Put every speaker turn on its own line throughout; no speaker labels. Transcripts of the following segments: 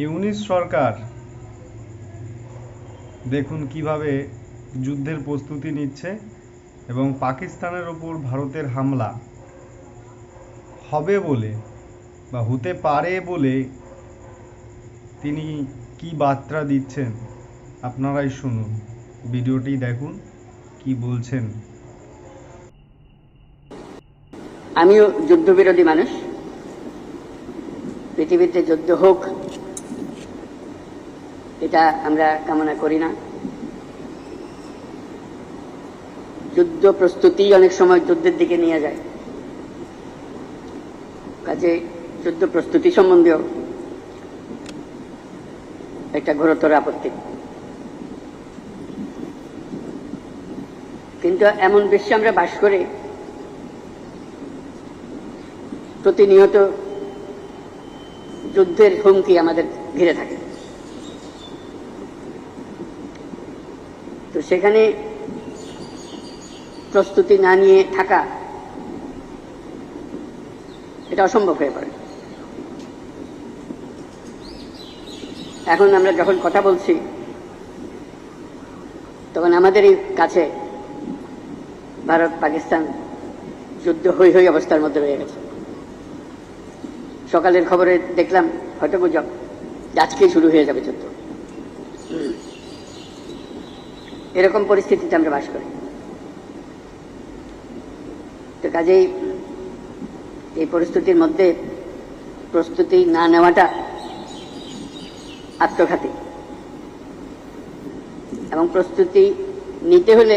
ইউনিস সরকার। দেখুন কীভাবে যুদ্ধের প্রস্তুতি নিচ্ছে এবং পাকিস্তানের ওপর ভারতের হামলা। হবে বলে বা হতে পারে বলে তিনি কি বার্তা দিচ্ছেন আপনারাই শুনুন। ভিডিওটি দেখুন কি বলছেন।
আমিও যুদ্ধবিরোধী মানুষ। পৃথিবীতে যুদ্ধ হোক এটা আমরা কামনা করি না। যুদ্ধ প্রস্তুতি অনেক সময় যুদ্ধের দিকে নিয়ে যায়। কাজে যুদ্ধ প্রস্তুতি সম্বন্ধেও একটা ঘোরতর আপত্তি। কিন্তু এমন বিশ্বে আমরা বাস করে, প্রতিনিয়ত যুদ্ধের হুমকি আমাদের ঘিরে থাকে। তো সেখানে প্রস্তুতি না নিয়ে থাকা এটা অসম্ভব হয়ে পড়ে। এখন আমরা যখন কথা বলছি, তখন আমাদেরই কাছে ভারত পাকিস্তান যুদ্ধ হই হই অবস্থার মধ্যে রয়ে গেছে। সকালের খবরে দেখলাম হয়তো গুজব আজকেই শুরু হয়ে যাবে যুদ্ধ। এরকম পরিস্থিতিতে আমরা বাস করি। তো কাজেই এই পরিস্থিতির মধ্যে প্রস্তুতি না নেওয়াটা আত্মঘাতী। এবং প্রস্তুতি নিতে হলে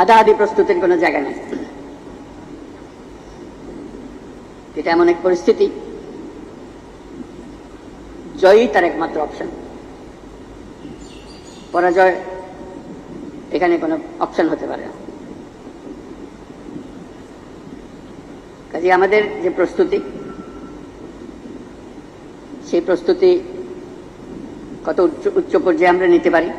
আধা আধি প্রস্তুতির কোনো জায়গা নেই। এটা এমন এক পরিস্থিতি, জয়ই তার একমাত্র অপশন পরাজয় এখানে কোনো অপশন হতে পারে না। কাজে আমাদের যে প্রস্তুতি, সেই প্রস্তুতি কত উচ্চ উচ্চ পর্যায়ে আমরা নিতে পারি?